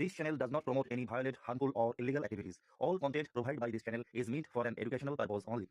This channel does not promote any violent, harmful, or illegal activities. All content provided by this channel is meant for an educational purpose only.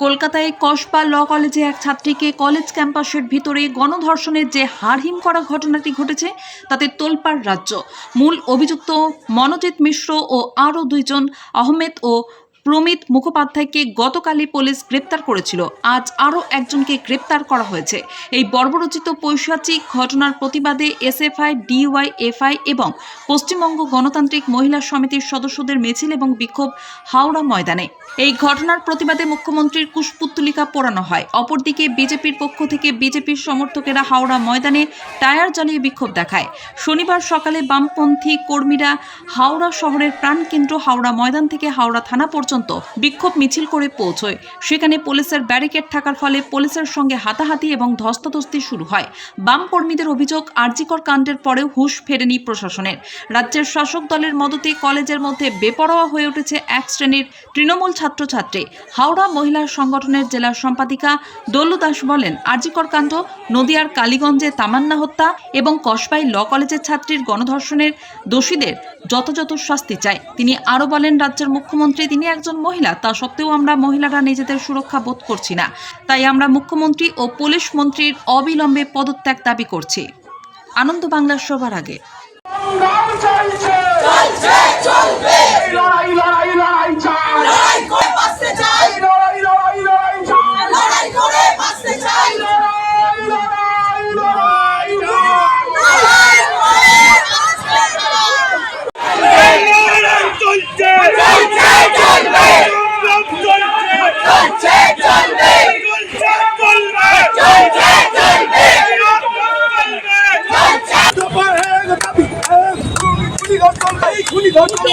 কলকাতায় কসবা ল কলেজে এক ছাত্রীকে college ক্যাম্পাসের ভিতরে গণধর্ষণের যে হারহিম করা ঘটনাটি ঘটেছে তাতে তোলপাড় রাজ্য মূল অভিযুক্ত মনোজিৎ মিশ্র ও আরও দুইজন আহমেদ ও প্রমিত মুখোপাধ্যায়কে গতকালই পুলিশ গ্রেপ্তার করেছিল। আজ আরও একজনকে গ্রেপ্তার করা হয়েছে। এই বর্বরচিত পৈশাচিক ঘটনার প্রতিবাদে এসএফআই, ডিওয়াই, এফআই এবং পশ্চিমবঙ্গ গণতান্ত্রিক মহিলা সমিতির সদস্যদের মিছিল এবং বিক্ষোভ হাওড়া ময়দানে। এই ঘটনার প্রতিবাদে মুখ্যমন্ত্রীর কুশপুত্তলিকা পোড়ানো হয়। অপরদিকে বিজেপির পক্ষ থেকে বিজেপির সমর্থকেরা হাওড়া ময়দানে টায়ার জ্বালিয়ে বিক্ষোভ দেখায়। শনিবার সকালে বামপন্থী কর্মীরা হাওড়া শহরের প্রাণকেন্দ্র হাওড়া ময়দান থেকে হাওড়া থানা পর্যন্ত বিক্ষোভ মিছিল করে পৌঁছয়। সেখানে পুলিশের ব্যারিকেড থাকার ফলে পুলিশের সঙ্গে হাতাহাতি এবং ধস্তাধস্তি শুরু হয়। বাম কর্মীদের অভিযোগ, আরজিকর কাণ্ডের পরেও হুঁশ ফেরেনি প্রশাসনের। রাজ্যের শাসক দলের মদতে কলেজের মধ্যে বেপরোয়া হয়ে উঠেছে এক শ্রেণির তৃণমূল ছাত্রছাত্রী। হাওড়া মহিলা সংগঠনের জেলা সম্পাদিকা দল্লু দাস বলেন, আরজিকর কাণ্ড, নদিয়ার কালীগঞ্জে তামান্না হত্যা এবং কসবাই ল কলেজের ছাত্রীর গণধর্ষণের দোষীদের যথাযথ শাস্তি চায়। তিনি আরও বলেন, রাজ্যের মুখ্যমন্ত্রী, তিনি একজন মহিলা, তা সত্ত্বেও আমরা মহিলারা নিজেদের সুরক্ষা বোধ করছি না। তাই আমরা মুখ্যমন্ত্রী ও পুলিশ মন্ত্রীর অবিলম্বে পদত্যাগ দাবি করছি। আনন্দ বাংলার সবার আগে।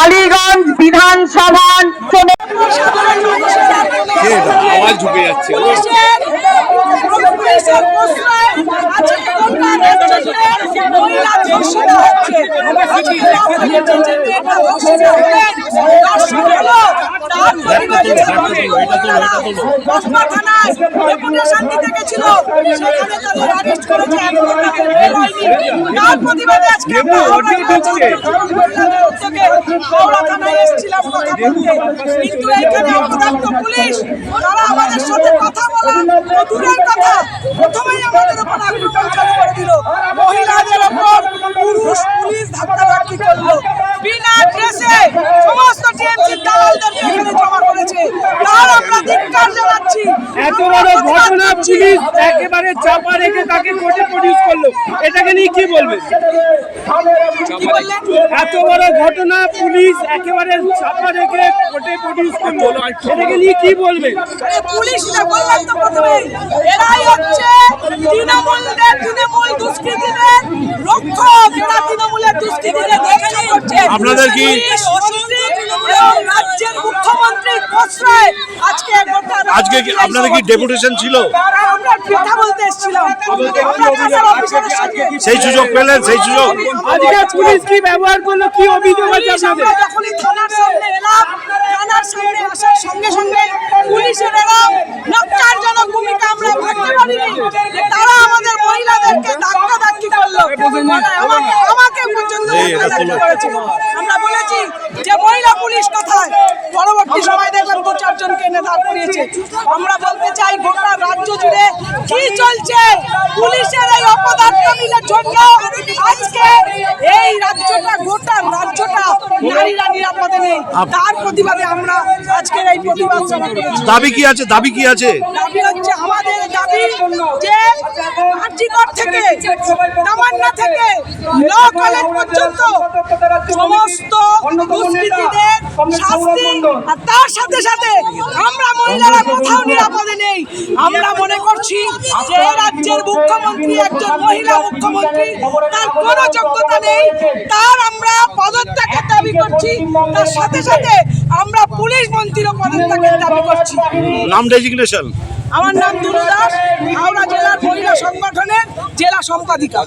কালীগঞ্জ বিধানসভা আওয়াজ ঢুকে যাচ্ছে মহিলা ধর্ষিত হচ্ছে আজকে আমাদের যে মেয়েটা ধর্ষিত হলেন ধর্ষণ হলো তার পরিবারের কসবা থানায় ডেপুটেশন দিতে গেছিল। সেখানে তাদের অ্যারেস্ট করেছে। এখনও তাদের বের হয়নি তার প্রতিবাদে আজকে আমরা মহিলাদের উদ্যোগে হাওড়া থানায় এসেছিলাম কথা বলতে। কিন্তু এইখানে অপদার্থ পুলিশ তারা আমাদের সাথে কথা বলা দূরের কথা প্রথমেই আমাদের উপর আক্রমণ চালু করে দিল। মহিলাদের উপর পুরুষ পুলিশ ধাক্কাধাক্কি করল। বিনা ড্রেসে সমস্ত টিএমসি দালালদেরকে এখানে জমা করেছে তার আমরা ধিক্কার জানাচ্ছি এত বড় ঘটনা পুলিশ একেবারে চাপা রেখে তাকে কোর্টে প্রডিউস করল। এটাকে নিয়ে কি বলবেন এত বড় ঘটনা পুলিশ একেবারে চাপা রেখে কোর্টে প্রডিউস করল। এটাকে নিয়ে কি বলবেন আরে বললাম তো প্রথমেই এরাই হচ্ছে তৃণমূলদের তৃণমূল দুষ্কৃতীদের রক্ষক। এরা তৃণমূলের দুষ্কৃতীদের রক্ষা করছে আপনাদের কি- রাজ্যের মুখ্যমন্ত্রীর প্রশ্রয় আজকে আজকে কি আপনাদের কি ডেপুটেশন ছিল? সেই সুযোগ পেলেন সেই সুযোগ। আজকে পুলিশ কি ব্যবহার করল কি অভিযোগ আছে আপনাদের? থানার সামনে এলাম থানার সামনে আসার সঙ্গে সঙ্গে পুলিশের এলাম। নক্কারজনক ভূমিকা আমরা ভাবতে পারিনি। তারা আমাদের মহিলাদেরকে ধাক্কা ধাক্কি করল আমাকে আমাকে পর্যন্ত এটা ধাক্কাধাক্কি তোলো। করেছে আমরা বলেছি যে মহিলা পুলিশ কোথায় পরবর্তী সময় দেখলাম দু এনে দাঁড় করিয়েছে। আমরা বলতে চাই গোটা রাজ্য জুড়ে কি চলছে? পুলিশের এই অপদার্থ জন্য আজকে এই রাজ্যটা গোটা রাজ্যটা নারীরা নিরাপদে নেই। তার প্রতিবাদে আমরা আজকের এই প্রতিবাদ দাবি কি আছে? দাবি কি আছে? দাবি হচ্ছে আমাদের দাবি যে আর্জিকর থেকে, তামান্না থেকে ল কলেজ পর্যন্ত সমস্ত দুষ্কৃতীদের শাস্তি, আর তার সাথে সাথে আমরা মহিলারা কোথাও নিরাপদে নেই। আমরা মনে করছি যে রাজ্যের মুখ্যমন্ত্রী একজন মহিলা মুখ্যমন্ত্রী, তার কোনো যোগ্যতা নেই। তার আমরা পদত্যাগের দাবি করছি। তার সাথে সাথে আমরা পুলিশ মন্ত্রীরও পদত্যাগের দাবি করছি। নাম ডেজিগনেশন আমার নাম দুলু দাস হাওড়া জেলার মহিলা সংগঠনের জেলা সম্পাদিকা।